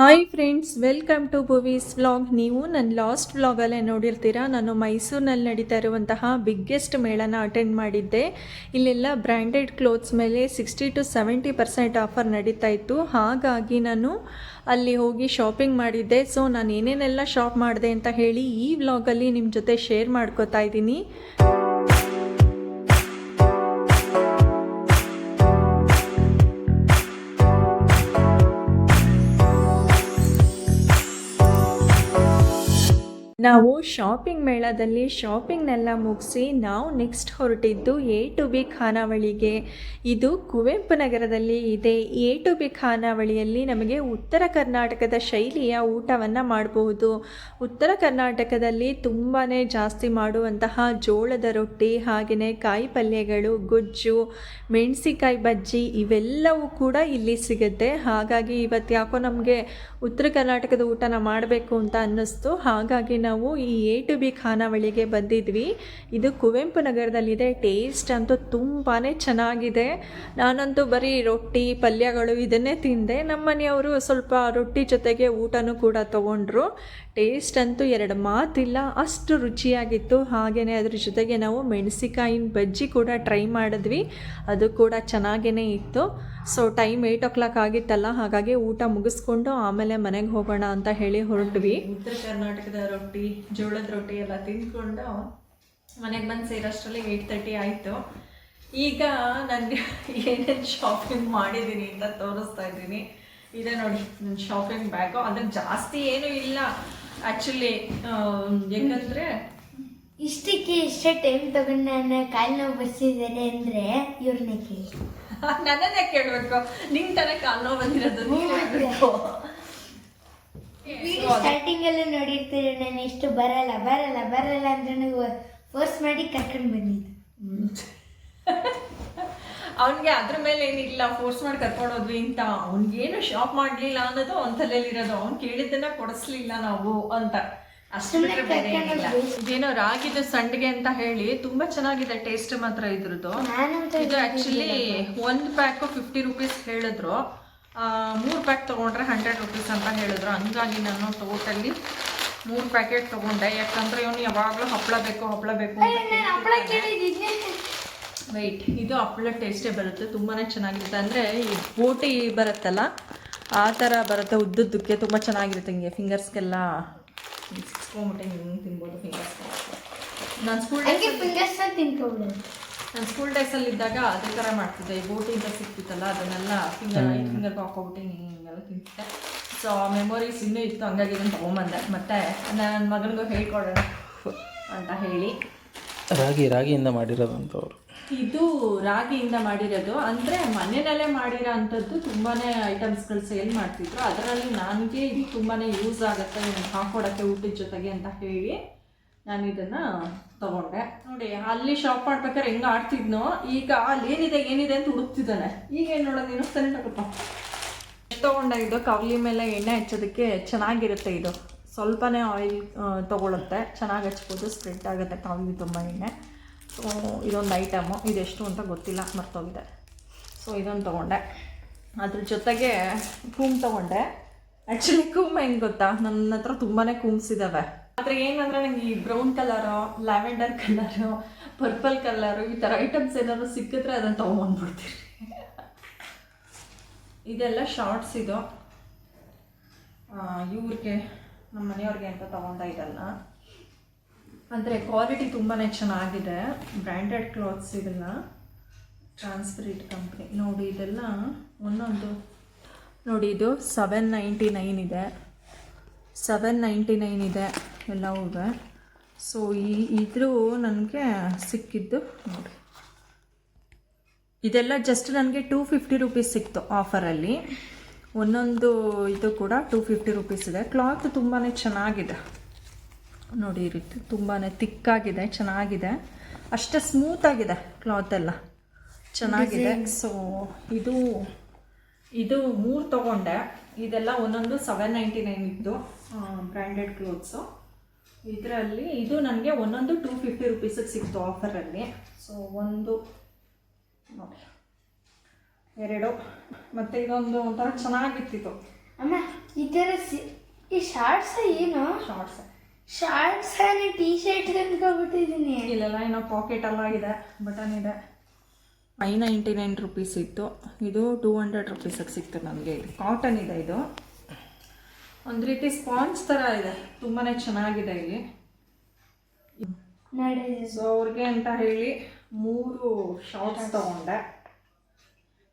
Hi friends welcome to Bhuvi's vlog ನೀವು ನನ್ನ last ವ್ಲಾಗಲ್ಲೇ ನೋಡಿರ್ತೀರಾ? ನಾನು ಮೈಸೂರಿನಲ್ಲಿ ನಡೀತಾ ಇರುವಂತಹ ಬಿಗ್ಗೆಸ್ಟ್ ಮೇಳನ ಅಟೆಂಡ್ ಮಾಡಿದ್ದೆ. ಇಲ್ಲೆಲ್ಲ ಬ್ರ್ಯಾಂಡೆಡ್ ಕ್ಲೋತ್ಸ್ ಮೇಲೆ sixty to seventy percent offer ನಡೀತಾ ಇತ್ತು. ಹಾಗಾಗಿ ನಾನು ಅಲ್ಲಿ ಹೋಗಿ ಶಾಪಿಂಗ್ ಮಾಡಿದ್ದೆ. ಸೊ ನಾನು ಏನೇನೆಲ್ಲ ಶಾಪ್ ಮಾಡಿದೆ ಅಂತ ಹೇಳಿ ಈ ವ್ಲಾಗಲ್ಲಿ ನಿಮ್ಮ ಜೊತೆ ಶೇರ್ ಮಾಡ್ಕೋತಾ ಇದ್ದೀನಿ. ನಾವು ಶಾಪಿಂಗ್ ಮೇಳದಲ್ಲಿ ಶಾಪಿಂಗ್ನೆಲ್ಲ ಮುಗಿಸಿ ನಾವು ನೆಕ್ಸ್ಟ್ ಹೊರಟಿದ್ದು ಎ ಟು ಬಿ ಖಾನಾವಳಿಗೆ. ಇದು ಕುವೆಂಪು ನಗರದಲ್ಲಿ ಇದೆ. ಎ ಟು ಬಿ ಖಾನಾವಳಿಯಲ್ಲಿ ನಮಗೆ ಉತ್ತರ ಕರ್ನಾಟಕದ ಶೈಲಿಯ ಊಟವನ್ನು ಮಾಡಬಹುದು ಉತ್ತರ ಕರ್ನಾಟಕದಲ್ಲಿ ತುಂಬಾ ಜಾಸ್ತಿ ಮಾಡುವಂತಹ ಜೋಳದ ರೊಟ್ಟಿ ಹಾಗೆಯೇ ಕಾಯಿ ಪಲ್ಯಗಳು, ಗೊಜ್ಜು ಮೆಣಸಿಕಾಯಿ ಬಜ್ಜಿ ಇವೆಲ್ಲವೂ ಕೂಡ ಇಲ್ಲಿ ಸಿಗುತ್ತೆ. ಹಾಗಾಗಿ ಇವತ್ತು ಯಾಕೋ ನಮಗೆ ಉತ್ತರ ಕರ್ನಾಟಕದ ಊಟನ ಮಾಡಬೇಕು ಅಂತ ಅನ್ನಿಸ್ತು. ಹಾಗಾಗಿ ನಾವು ಈ ಎ ಟು ಬಿ ಖಾನಾವಳಿಗೆ ಬಂದಿದ್ವಿ. ಇದು ಕುವೆಂಪು ನಗರದಲ್ಲಿದೆ. ಟೇಸ್ಟ್ ಅಂತೂ ತುಂಬಾ ಚೆನ್ನಾಗಿದೆ. ನಾನಂತೂ ಬರೀ ರೊಟ್ಟಿ, ಪಲ್ಯಗಳು ಇದನ್ನೇ ತಿಂದೆ. ನಮ್ಮ ಮನೆಯವರು ಸ್ವಲ್ಪ ರೊಟ್ಟಿ ಜೊತೆಗೆ ಊಟನೂ ಕೂಡ ತೊಗೊಂಡ್ರು. ಟೇಸ್ಟ್ ಅಂತೂ ಎರಡು ಮಾತಿಲ್ಲ. ಅಷ್ಟು ರುಚಿಯಾಗಿತ್ತು. ಹಾಗೆಯೇ ಅದ್ರ ಜೊತೆಗೆ ನಾವು ಮೆಣಸಿಕಾಯಿನ ಬಜ್ಜಿ ಕೂಡ ಟ್ರೈ ಮಾಡಿದ್ವಿ. ಅದು ಕೂಡ ಚೆನ್ನಾಗೇ ಇತ್ತು. So time eight o'clock ಆಗಿತ್ತಲ್ಲ, ಹಾಗಾಗಿ ಊಟ ಮುಗಿಸ್ಕೊಂಡು ಆಮೇಲೆ ಮನೆಗೆ ಹೋಗೋಣ ಅಂತ ಹೇಳಿ ಹೊರಟ್ವಿ. ಉತ್ತರ ಕರ್ನಾಟಕದ ರೊಟ್ಟಿ, ಜೋಳದ ರೊಟ್ಟಿ ಎಲ್ಲ ತಿಂದ್ಕೊಂಡು ಮನೆಗೆ ಬಂದು ಸೇರೋಷ್ಟರಲ್ಲಿ ಏಯ್ಟ್ ತರ್ಟಿ ಆಯಿತು. ಈಗ ನನಗೆ ಏನೇನು ಶಾಪಿಂಗ್ ಮಾಡಿದ್ದೀನಿ ಅಂತ ತೋರಿಸ್ತಾ ಇದ್ದೀನಿ. ಇದೆ ನೋಡಿ ನನ್ನ ಶಾಪಿಂಗ್ ಬ್ಯಾಗು ಅದಕ್ಕೆ ಜಾಸ್ತಿ ಏನೂ ಇಲ್ಲ. ಆ್ಯಕ್ಚುಲಿ ಯಾಕಂದರೆ ಇಷ್ಟಕ್ಕೆ ಇಷ್ಟೇ ಟೈಮ್ ತಗೊಂಡು ನನ್ನ ಕಾಲು ನೋವು ಬರ್ಸಿದ್ದೇನೆ ಅಂದ್ರೆ ಇವ್ರನ್ನ ಕೇಳಿ. ನನ್ನನ್ನೇ ಕೇಳಬೇಕು. ನಿಂಗೆ ತರ ಕಾಲು ನೋವು ಬಂದಿರೋದು ನೀನ್. ಸ್ಟಾರ್ಟಿಂಗ್ ಎಲ್ಲ ನೋಡಿರ್ತೀರಿ ನಾನು ಇಷ್ಟು ಬರಲ್ಲ ಬರಲ್ಲ ಬರಲ್ಲ ಅಂದ್ರೆ ನೀವು ಫೋರ್ಸ್ ಮಾಡಿ ಕರ್ಕೊಂಡು ಬಂದಿದ್ದು. ಅವನಿಗೆ ಅದ್ರ ಮೇಲೆ ಏನಿಲ್ಲ ಫೋರ್ಸ್ ಮಾಡಿ ಕರ್ಕೊಂಡು ಹೋದ್ವಿ ಅಂತ. ಅವ್ನಿಗೇನು ಶಾಪ್ ಮಾಡಲಿಲ್ಲ ಅನ್ನೋದು ಅವನ ತಲೆಯಲ್ಲಿರೋದು. ಅವ್ನು ಕೇಳಿದ್ದನ್ನ ಕೊಡಿಸ್ಲಿಲ್ಲ ನಾವು ಅಂತ. ಇದೇನೋ ರಾಗಿದು ಸಂಡಿಗೆ ಅಂತ ಹೇಳಿ ತುಂಬಾ ಚೆನ್ನಾಗಿದೆ ಟೇಸ್ಟ್ ಮಾತ್ರ ಇದ್ರದ್ದು. ಇದು ಆಕ್ಚುಲಿ ಒಂದು ಪ್ಯಾಕ್ ಫಿಫ್ಟಿ ರುಪೀಸ್ ಹೇಳಿದ್ರು. ಮೂರು ಪ್ಯಾಕ್ ತಗೊಂಡ್ರೆ ಹಂಡ್ರೆಡ್ ರುಪೀಸ್ ಅಂತ ಹೇಳಿದ್ರು. ಹಂಗಾಗಿ ನಾನು ಟೋಟಲಿ ಮೂರು ಪ್ಯಾಕೆಟ್ ತಗೊಂಡೆ. ಯಾಕಂದ್ರೆ ಇವನು ಯಾವಾಗಲೂ ಹಪ್ಪಳ ಬೇಕು ಹಪ್ಪಳ ಬೇಕು ವೈಟ್ ಇದು ಹಪ್ಪಳ ಟೇಸ್ಟೇ ಬರುತ್ತೆ. ತುಂಬಾ ಚೆನ್ನಾಗಿರುತ್ತೆ. ಅಂದರೆ ಈ ಬೋಟಿ ಬರುತ್ತಲ್ಲ ಆ ಥರ ಬರುತ್ತೆ. ಉದ್ದುದ್ದಕ್ಕೆ ತುಂಬ ಚೆನ್ನಾಗಿರುತ್ತೆ ಹಿಂಗೆ ಫಿಂಗರ್ಸ್ಗೆಲ್ಲ ಸಿಕ್ಸ್ಕೊಂಬಿಟ್ಟೆ ಹಿಂಗೆ ತಿನ್ಬೋದು ಫಿಂಗರ್ಸ್ ನಾನು ಸ್ಕೂಲ್ ಫಿಂಗರ್ಸ್ ತಿನ್ಕೊಬಿಡೋದು ನಾನು ಸ್ಕೂಲ್ ಡೇಸಲ್ಲಿ ಇದ್ದಾಗ ಅದೇ ಥರ ಮಾಡ್ತಿದ್ದೆ. ಈ ಬೋಟಿ ಅಂತ ಸಿಕ್ತಿತ್ತಲ್ಲ ಅದನ್ನೆಲ್ಲ ಫಿಂಗರ್ ಐದು ಫಿಂಗರ್ಗೆ ಹಾಕೋಬಿಟ್ಟು ಹಿಂಗೆಲ್ಲ ತಿಂತಿದ್ದೆ. ಸೊ ಮೆಮೊರೀಸ್ ಇನ್ನೂ ಇತ್ತು. ಹಂಗಾಗಿ ಇದನ್ನು ತೊಗೊಂಬಂದೆ. ಮತ್ತು ನನ್ನ ಮಗನಿಗೂ ಹೇಳ್ಕೊಡೋಣ ಅಂತ ಹೇಳಿ. ರಾಗಿ, ರಾಗಿಯಿಂದ ಮಾಡಿರೋದಂಥವ್ರು. ಇದು ರಾಗಿಯಿಂದ ಮಾಡಿರೋದು. ಅಂದರೆ ಮನೆಯಲ್ಲೇ ಮಾಡಿರೋ ಅಂಥದ್ದು ತುಂಬಾ ಐಟಮ್ಸ್ಗಳು ಸೇಲ್ ಮಾಡ್ತಿದ್ರು. ಅದರಲ್ಲಿ ನನಗೆ ಇದು ತುಂಬಾ ಯೂಸ್ ಆಗುತ್ತೆ ಹಾಕೊಡೋಕ್ಕೆ ಊಟದ ಜೊತೆಗೆ ಅಂತ ಹೇಳಿ ನಾನು ಇದನ್ನು ತಗೊಂಡೆ. ನೋಡಿ, ಅಲ್ಲಿ ಶಾಪ್ ಮಾಡ್ಬೇಕಾದ್ರೆ ಹೆಂಗೆ ಆಡ್ತಿದ್ನೋ, ಈಗ ಅಲ್ಲಿ ಏನಿದೆ ಏನಿದೆ ಅಂತ ಹುಡುಕ್ತಿದ್ದಾನೆ. ಈಗ ಏನು ನೋಡೋದು ನೀನು? ಸರಿ ತಗೋಪ್ಪ ಕವಲಿ ಮೇಲೆ ಎಣ್ಣೆ ಹಚ್ಚೋದಕ್ಕೆ ಚೆನ್ನಾಗಿರುತ್ತೆ ಇದು. ಸ್ವಲ್ಪನೇ ಆಯಿಲ್ ತೊಗೊಳುತ್ತೆ. ಚೆನ್ನಾಗಿ ಹಚ್ಬೋದು ಸ್ಪ್ರೆಡ್ ಆಗುತ್ತೆ ಕಾವಿಗೆ ತುಂಬ ಎಣ್ಣೆ. ಸೊ ಇದೊಂದು ಐಟಮು ಇದೆಷ್ಟು ಅಂತ ಗೊತ್ತಿಲ್ಲ, ಮರ್ತೋಗಿದೆ. ಸೊ ಇದೊಂದು ತೊಗೊಂಡೆ. ಅದ್ರ ಜೊತೆಗೆ ಕೂಮ್ ತೊಗೊಂಡೆ. ಆ್ಯಕ್ಚುಲಿ ಕೂಮ್ ಹೆಂಗೆ ಗೊತ್ತಾ? ನನ್ನ ಹತ್ರ ತುಂಬಾ ಕೂಮ್ಸ್ ಇದ್ದಾವೆ ಆದರೆ ಏನಂದರೆ ನನಗೆ ಈ brown colour lavender colour purple colour ಈ ಥರ ಐಟಮ್ಸ್ ಏನಾದ್ರು ಸಿಕ್ಕಿದ್ರೆ ಅದನ್ನು ತೊಗೊಂಬಂದ್ಬಿಡ್ತೀನಿ. ಇದೆಲ್ಲ ಶಾರ್ಟ್ಸ್ ಇದು. ಇವ್ರಿಗೆ ನಮ್ಮ ಮನೆಯವ್ರಿಗೆ ಅಂತ ತೊಗೊಂಡ ಇರಲ್ಲ ಅಂದರೆ ಕ್ವಾಲಿಟಿ ತುಂಬಾ ಚೆನ್ನಾಗಿದೆ. ಬ್ರ್ಯಾಂಡೆಡ್ ಕ್ಲಾತ್ಸ್ ಇದೆಲ್ಲ ಟ್ರಾನ್ಸ್ಪರಿಟ್ ಕಂಪ್ನಿ ನೋಡಿ, ಇದೆಲ್ಲ ಒಂದೊಂದು. ನೋಡಿ, ಇದು ಸೆವೆನ್ ನೈಂಟಿ ನೈನ್ ಇದೆ. ಸೆವೆನ್ ನೈಂಟಿ ನೈನ್ ಇದೆ ಎಲ್ಲವೂ ಸೊ ಈ, ಇದ್ರೂ ನನಗೆ ಸಿಕ್ಕಿದ್ದು ನೋಡಿ. ಇದೆಲ್ಲ ಜಸ್ಟ್ ನನಗೆ ಟೂ ಫಿಫ್ಟಿ ರುಪೀಸ್ ಸಿಕ್ತು ಆಫರಲ್ಲಿ ಒಂದೊಂದು ಇದು ಕೂಡ ಟೂ ಫಿಫ್ಟಿ ರುಪೀಸ್ ಇದೆ. ಕ್ಲಾತ್ ತುಂಬಾ ಚೆನ್ನಾಗಿದೆ. ನೋಡಿ ಈ ರೀತಿ ತುಂಬಾ ತಿಕ್ಕಾಗಿದೆ ಚೆನ್ನಾಗಿದೆ. ಅಷ್ಟೇ ಸ್ಮೂತಾಗಿದೆ ಕ್ಲಾತ್ ಎಲ್ಲ. ಚೆನ್ನಾಗಿದೆ. ಸೊ ಇದು ಇದು ಮೂರು ತಗೊಂಡೆ. ಇದೆಲ್ಲ ಒಂದೊಂದು ಸೆವೆನ್ ನೈಂಟಿ ನೈನ್ ಇತ್ತು ಬ್ರ್ಯಾಂಡೆಡ್ ಕ್ಲೋತ್ಸು ಇದರಲ್ಲಿ ಇದು ನನಗೆ ಒಂದೊಂದು ಟೂ ಫಿಫ್ಟಿ ರುಪೀಸಿಗೆ ಸಿಕ್ತು ಆಫರಲ್ಲಿ ಸೊ ಒಂದು ನೋಡಿ. ಎರಡು. ಮತ್ತು ಇದೊಂದು ಒಂಥರ ಚೆನ್ನಾಗಿತ್ತಿತ್ತು ಅಮ್ಮ ಈ ಥರ ಸಿ- ಈ ಶಾರ್ಟ್ಸ್ ಏನು? ಶಾರ್ಟ್ಸ್ ಶಾರ್ಟ್ಸ್ ಟೀ ಶರ್ಟ್ ಅನ್ಕೊಬಿಟ್ಟಿದ್ದೀನಿ ಇಲ್ಲೆಲ್ಲ ಏನೋ ಪಾಕೆಟ್ ಎಲ್ಲ ಇದೆ ಬಟನ್ ಇದೆ. ಫೈ ನೈಂಟಿ ನೈನ್ ರುಪೀಸ್ ಇತ್ತು. ಇದು ಟೂ ಹಂಡ್ರೆಡ್ ರುಪೀಸಿಗೆ ಸಿಕ್ತು ನನಗೆ ಇದು ಕಾಟನ್ ಇದೆ ಇದು. ಒಂದು ರೀತಿ ಸ್ಪಾಂಜ್ ಥರ ಇದೆ. ತುಂಬಾ ಚೆನ್ನಾಗಿದೆ ಇಲ್ಲಿ. ಸೊ ಅವ್ರಿಗೆ ಅಂತ ಹೇಳಿ ಮೂರು ಶಾರ್ಟ್ಸ್ ತಗೊಂಡೆ.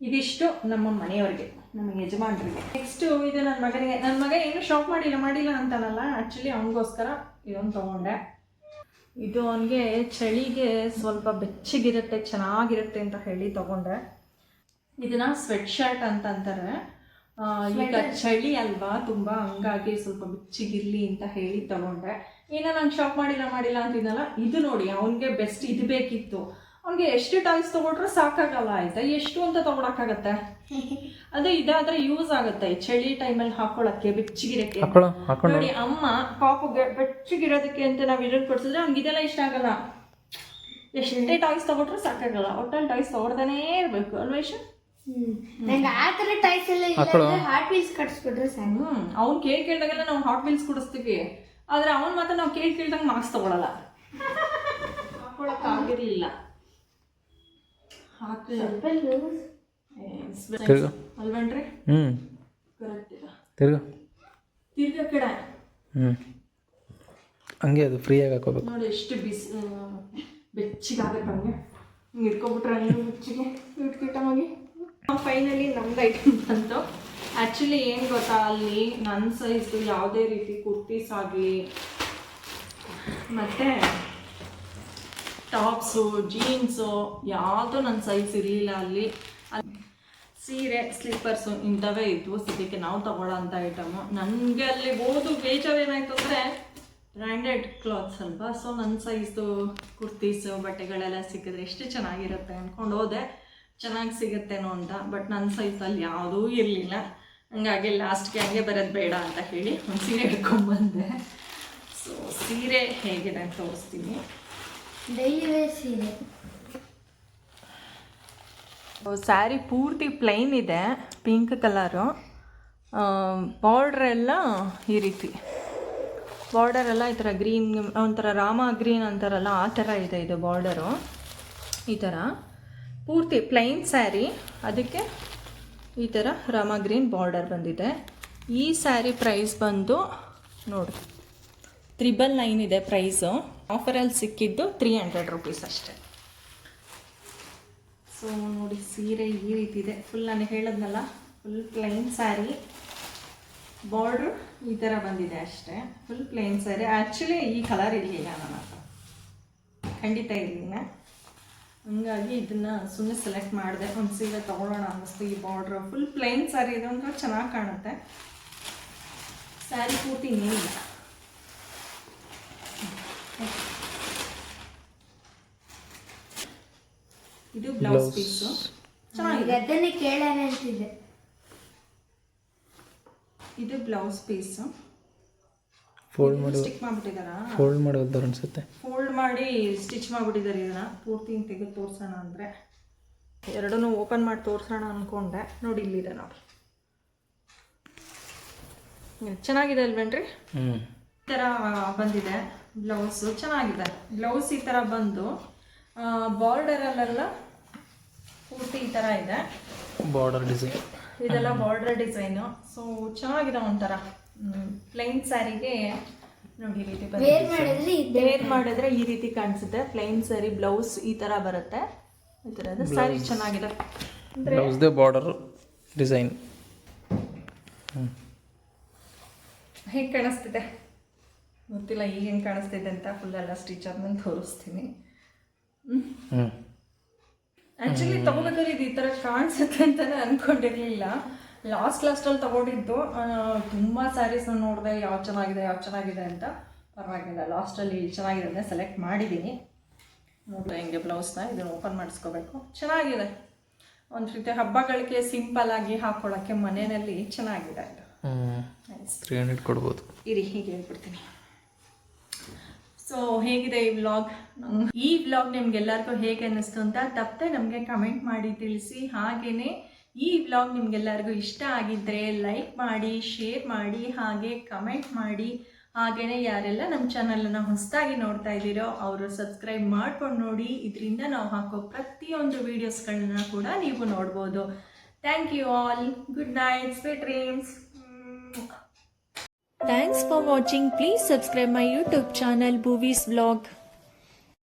ಇದಿಷ್ಟು ನಮ್ಮ ಮನೆಯವ್ರಿಗೆ ನಮ್ಮ ಯಜಮಾನ್ರಿಗೆ. ನೆಕ್ಸ್ಟ್ ಇದು ನನ್ನ ಮಗನಿಗೆ. ನನ್ನ ಮಗ ಏನು ಶಾಪ್ ಮಾಡಿಲ್ಲ ಮಾಡಿಲ್ಲ ಅಂತಾನಲ್ಲ. ಆ್ಯಕ್ಚುಲಿ ಅವನಿಗೋಸ್ಕರ ಇದೊಂದು ತಗೊಂಡೆ. ಇದು ಅವನಿಗೆ ಚಳಿಗೆ ಸ್ವಲ್ಪ ಬೆಚ್ಚಗಿರುತ್ತೆ ಚೆನ್ನಾಗಿರುತ್ತೆ ಅಂತ ಹೇಳಿ ತಗೊಂಡೆ. ಇದನ್ನ ಸ್ವೆಟ್ ಶರ್ಟ್ ಅಂತ ಅಂತಾರೆ. ಈಗ ಚಳಿ ಅಲ್ವಾ ತುಂಬಾ ಹಂಗಾಗಿ ಸ್ವಲ್ಪ ಬೆಚ್ಚಗಿರ್ಲಿ ಅಂತ ಹೇಳಿ ತಗೊಂಡೆ. ಏನೋ ನಾನು ಶಾಪ್ ಮಾಡಿಲ್ಲ ಮಾಡಿಲ್ಲ ಅಂತಿದ್ನಲ್ಲ ಇದು ನೋಡಿ ಅವನಿಗೆ ಬೆಸ್ಟ್ ಇದು ಬೇಕಿತ್ತು. ಅವ್ನಿಗೆ ಎಷ್ಟು ಟಾಯ್ಸ್ ತಗೊಂಡ್ರು ಸಾಕಾಗಲ್ಲ ಆಯ್ತಾ? ಎಷ್ಟು ಅಂತ ತಗೊಳಕ್ಕಾಗತ್ತೆ? ಅದೇ ಇದಾದ್ರೆ ಯೂಸ್ ಆಗುತ್ತೆ. ಈ ಚಳಿ ಟೈಮಲ್ಲಿ ಹಾಕೊಳಕ್ಕೆ ಬೆಚ್ಚಗಿರಕ್ಕೆ. ನೋಡಿ ಅಮ್ಮ ಪಾಪು ಬೆಚ್ಚಗಿರೋದಕ್ಕೆ ಅಂತ ನಾವು ಇದನ್ನ ಕೊಡ್ಸಿದ್ರೆ ಅವ್ನಿಗೆ ಇದೆಲ್ಲ ಇಷ್ಟ ಆಗಲ್ಲ. ಎಷ್ಟೇ ಟಾಯ್ಸ್ ತಗೊಂಡ್ರು ಸಾಕಾಗಲ್ಲ. ಒಟ್ಟಲ್ಲಿ ಟಾಯ್ಸ್ ತಗೊಳ್ತಾನೇ ಇರಬೇಕು. ಅಲ್ವೇಶ್. ಹಾರ್ಟ್ ವೀಲ್ಸ್ ಕಟ್ಸ್ಕೊಟ್ರೆ ಸಾಕು. ಅವ್ನ್ ಕೇಳ್ ಕೇಳ್ದಾಗೆಲ್ಲ ನಾವು ಹಾಟ್ ವೀಲ್ಸ್ ಕೊಡಿಸ್ತೀವಿ. ಆದ್ರೆ ಅವ್ನ್ ಮಾತ್ರ ನಾವು ಕೇಳ್ ಕೇಳ್ದಂಗೆ ಮಾರ್ಕ್ಸ್ ತಗೊಳಲ್ಲ. ಹಾಕೊಳಕ್ ತಿರ್ಗು. ಅಲ್ವೇನ್ರಿ? ಹ್ಞೂ ಕರೆಕ್ಟ್ ತಿರ್ಗು. ತಿರ್ಗ ಕಡೆ. ಹ್ಞೂ ಹಂಗೆ ಅದು ಫ್ರೀಯಾಗಿ ಹಾಕೋಬೇಕು. ನೋಡಿ ಎಷ್ಟು ಬಿಸಿ ಬೆಚ್ಚಿಗಾಗತ್ತೆ ಹಂಗೆ. ಹಿಂಗೆ ಇಟ್ಕೊಬಿಟ್ರೆ ಹಂಗೆ ಬೆಚ್ಚಿಗೆ ಇಟ್ಕಿಟ್ಟಮಾಗಿ ಫೈನಲಿ ನಮ್ದು ಐಟಮ್ ಬಂತು. ಆ್ಯಕ್ಚುಲಿ ಏನು ಗೊತ್ತಾ ಅಲ್ಲಿ ನನ್ನ ಸೈಜು ಯಾವುದೇ ರೀತಿ ಕುರ್ತೀಸ್ ಆಗಲಿ ಮತ್ತು ಟಾಪ್ಸು, ಜೀನ್ಸು, ಯಾವುದೂ ನನ್ನ ಸೈಜ್ ಇರಲಿಲ್ಲ ಅಲ್ಲಿ. ಸೀರೆ, ಸ್ಲಿಪ್ಪರ್ಸು ಇಂಥವೇ ಇದ್ವು. ಸದ್ಯಕ್ಕೆ ನಾವು ತಗೊಳ್ಳೋ ಅಂಥ ಐಟಮು ನನಗೆ ಅಲ್ಲಿ ಓದು ಬೇಜಾರೇನಾಯ್ತು ಅಂದರೆ ಬ್ರ್ಯಾಂಡೆಡ್ ಕ್ಲಾತ್ಸ್ ಅಲ್ವಾ? ಸೊ ನನ್ನ ಸೈಜ್ದು ಕುರ್ತೀಸು, ಬಟ್ಟೆಗಳೆಲ್ಲ ಸಿಕ್ಕಿದ್ರೆ ಎಷ್ಟು ಚೆನ್ನಾಗಿರುತ್ತೆ ಅಂದ್ಕೊಂಡು ಹೋದೆ. ಚೆನ್ನಾಗಿ ಸಿಗುತ್ತೇನೋ ಅಂತ. ಬಟ್ ನನ್ನ ಸೈಜಲ್ಲಿ ಯಾವುದೂ ಇರಲಿಲ್ಲ. ಹಂಗಾಗಿ ಲಾಸ್ಟ್ಗೆ ಹಂಗೆ ಬರೋದು ಬೇಡ ಅಂತ ಹೇಳಿ ಒಂದು ಸೀರೆ ಹಿಡ್ಕೊಂಡ್ಬಂದೆ ಸೊ ಸೀರೆ ಹೇಗಿದೆ ಅಂತ ತೋರಿಸ್ತೀನಿ. ಡೈಲಿ ಸ್ಯಾರಿ ಪೂರ್ತಿ ಪ್ಲೈನ್ ಇದೆ ಪಿಂಕ್ ಕಲರು ಬಾರ್ಡ್ರ್ ಎಲ್ಲ ಈ ರೀತಿ. ಬಾರ್ಡರ್ ಎಲ್ಲ ಈ ಥರ ಗ್ರೀನ್ ಒಂಥರ ರಾಮ ಗ್ರೀನ್ ಅಂತಾರಲ್ಲ, ಆ ಥರ ಇದೆ ಇದು ಬಾರ್ಡರು ಈ ಥರ. ಪೂರ್ತಿ ಪ್ಲೈನ್ ಸ್ಯಾರಿ, ಅದಕ್ಕೆ ಈ ಥರ ರಾಮ ಗ್ರೀನ್ ಬಾರ್ಡರ್ ಬಂದಿದೆ. ಈ ಸ್ಯಾರಿ ಪ್ರೈಸ್ ಬಂದು, ನೋಡಿ. ತ್ರಿಬಲ್ ನೈನ್ ಇದೆ ಪ್ರೈಸು ಆಫರಲ್ಲಿ ಸಿಕ್ಕಿದ್ದು ತ್ರೀ ಹಂಡ್ರೆಡ್ ರುಪೀಸ್ ಅಷ್ಟೇ. ಸೊ ನೋಡಿ ಸೀರೆ ಈ ರೀತಿ ಇದೆ. ಫುಲ್ ನಾನು ಹೇಳಿದ್ನಲ್ಲ ಫುಲ್ ಪ್ಲೈನ್ ಸ್ಯಾರಿ ಬಾರ್ಡ್ರು ಈ ಥರ ಬಂದಿದೆ ಅಷ್ಟೇ. ಫುಲ್ ಪ್ಲೈನ್ ಸ್ಯಾರಿ ಆ್ಯಕ್ಚುಲಿ ಈ ಕಲರ್ ಇರಲಿಲ್ಲ ನನ್ನ ಖಂಡಿತ ಇರಲಿಲ್ಲ. ಹಂಗಾಗಿ ಇದನ್ನು ಸುಮ್ಮನೆ ಸೆಲೆಕ್ಟ್ ಮಾಡಿದೆ. ಒಂದು ಸೀರೆ ತೊಗೊಳ್ಳೋಣ ಅನ್ನಿಸ್ತು ಈ ಬಾರ್ಡ್ರು ಫುಲ್ ಪ್ಲೈನ್ ಸ್ಯಾರಿ ಇದೆ. ಅಂದ್ರೆ ಚೆನ್ನಾಗಿ ಕಾಣುತ್ತೆ. ಸ್ಯಾರಿ ಪೂರ್ತಿ ಇನ್ನೇನಿಲ್ಲ ಇದು ಬ್ಲೌಸ್ ಪೀಸು ಚೆನ್ನಾಗಿದೆ. ಅದನ್ನೇ ಕೇಳೋಣ ಅಂತಿದ್ದೆ. ಇದು ಬ್ಲೌಸ್ ಪೀಸು ಫೋಲ್ಡ್ ಮಾಡಿ ಸ್ಟಿಚ್ ಮಾಡಿಬಿಟ್ಟಿದಾರಾ ಫೋಲ್ಡ್ ಮಾಡೋದು ಅನ್ಸುತ್ತೆ. ಫೋಲ್ಡ್ ಮಾಡಿ ಸ್ಟಿಚ್ ಮಾಡಿಬಿಟ್ಟಿದ್ದಾರೆ ಇದನ್ನ. ಪೂರ್ತಿ ಹಿಂಗ್ ತೆಗೆದು ತೋರಿಸೋಣ ಅಂದರೆ. ಎರಡನ್ನೂ ಓಪನ್ ಮಾಡಿ ತೋರಿಸೋಣ ಅಂದ್ಕೊಂಡೆ ನೋಡಿ ಇಲ್ಲಿದೆ ನೋಡಿ. ಚೆನ್ನಾಗಿದೆ ಅಲ್ವೇನ್ರಿ? ಹ್ಞೂ ಈ ಥರ ಬಂದಿದೆ ಬ್ಲೌಸು ಚೆನ್ನಾಗಿದೆ. ಬ್ಲೌಸ್ ಈ ಥರ ಬಂದು ಬಾರ್ಡರಲ್ಲೆಲ್ಲ ಈ ಥರ ಇದೆ. ಬಾರ್ಡರ್ ಡಿಸೈನ್ ಇದೆಲ್ಲ ಬಾರ್ಡರ್ ಡಿಸೈನು ಸೊ ಚೆನ್ನಾಗಿದೆ ಒಂಥರ. ಪ್ಲೈನ್ ಸ್ಯಾರಿಗೆ ನೋಡಿ ಈ ರೀತಿ ವೇರ್ ಮಾಡಿದ್ರೆ ಇದೆ. ಮಾಡಿದ್ರೆ ಈ ರೀತಿ ಕಾಣಿಸುತ್ತೆ. ಪ್ಲೈನ್ ಸ್ಯಾರಿ ಬ್ಲೌಸ್ ಈ ಥರ ಬರುತ್ತೆ. ಈ ಥರದ ಸ್ಯಾರಿ ಚೆನ್ನಾಗಿದೆ. ಬ್ಲೌಸ್ದೇ ಬಾರ್ಡರ್ ಡಿಸೈನ್ ಹೇಗೆ ಕಾಣಿಸ್ತಿದೆ? ಗೊತ್ತಿಲ್ಲ ಈಗ ಹೆಂಗೆ ಕಾಣಿಸ್ತಿದೆ ಅಂತ ಫುಲ್ ಎಲ್ಲ ಸ್ಟಿಚ್ ಆದ್ಮೇಲೆ ತೋರಿಸ್ತೀನಿ. ಹ್ಞೂ ಆ್ಯಕ್ಚುಲಿ ತಗೋಬೇಕಾದ್ರೆ ಇದು ಈ ಥರ ಕಾಣಿಸುತ್ತೆ ಅಂತಾನೆ ಅನ್ಕೊಂಡಿರ್ಲಿಲ್ಲ. ಲಾಸ್ಟ್ ಲಾಸ್ಟಲ್ಲಿ ತಗೊಂಡಿದ್ದು ತುಂಬ ಸ್ಯಾರೀಸ್ ನೋಡಿದೆ ಯಾವ ಚೆನ್ನಾಗಿದೆ ಯಾವ ಚೆನ್ನಾಗಿದೆ ಅಂತ. ಪರವಾಗಿಲ್ಲ ಲಾಸ್ಟಲ್ಲಿ ಚೆನ್ನಾಗಿದೆ ಸೆಲೆಕ್ಟ್ ಮಾಡಿದ್ದೀನಿ ನೋಡಿ ಹಿಂಗೆ ಬ್ಲೌಸ್ನ ಇದನ್ನು ಓಪನ್ ಮಾಡಿಸ್ಕೋಬೇಕು. ಚೆನ್ನಾಗಿದೆ. ಒಂದು ರೀತಿ ಹಬ್ಬಗಳಿಗೆ ಸಿಂಪಲ್ ಆಗಿ ಹಾಕೊಳ್ಳೋಕ್ಕೆ ಮನೆಯಲ್ಲಿ ಚೆನ್ನಾಗಿದೆ ಇದು ತ್ರೀ ಹಂಡ್ರೆಡ್ ಕೊಡ್ಬೋದು. ಇರಿ ಹೀಗೆ ಹೇಳ್ಬಿಡ್ತೀನಿ. ಸೊ ಹೇಗಿದೆ ಈ ವ್ಲಾಗ್ ಈ ವ್ಲಾಗ್ ನಿಮ್ಗೆಲ್ಲರಿಗೂ ಹೇಗೆ ಅನ್ನಿಸ್ತು ಅಂತ ತಪ್ಪದೆ ನಮಗೆ ಕಮೆಂಟ್ ಮಾಡಿ ತಿಳಿಸಿ. ಹಾಗೆಯೇ ಈ ವ್ಲಾಗ್ ನಿಮ್ಗೆಲ್ಲರಿಗೂ ಇಷ್ಟ ಆಗಿದ್ದರೆ ಲೈಕ್ ಮಾಡಿ ಶೇರ್ ಮಾಡಿ, ಹಾಗೆ ಕಮೆಂಟ್ ಮಾಡಿ. ಹಾಗೆಯೇ ಯಾರೆಲ್ಲ ನಮ್ಮ ಚಾನಲನ್ನು ಹೊಸದಾಗಿ ನೋಡ್ತಾ ಇದ್ದೀರೋ ಅವರು ಸಬ್ಸ್ಕ್ರೈಬ್ ಮಾಡ್ಕೊಂಡು ನೋಡಿ. ಇದರಿಂದ ನಾವು ಹಾಕೋ ಪ್ರತಿಯೊಂದು ವೀಡಿಯೋಸ್ಗಳನ್ನ ಕೂಡ ನೀವು ನೋಡ್ಬೋದು. Thank you all good night sweet dreams Thanks for watching. Please subscribe my YouTube channel Boovies Vlog.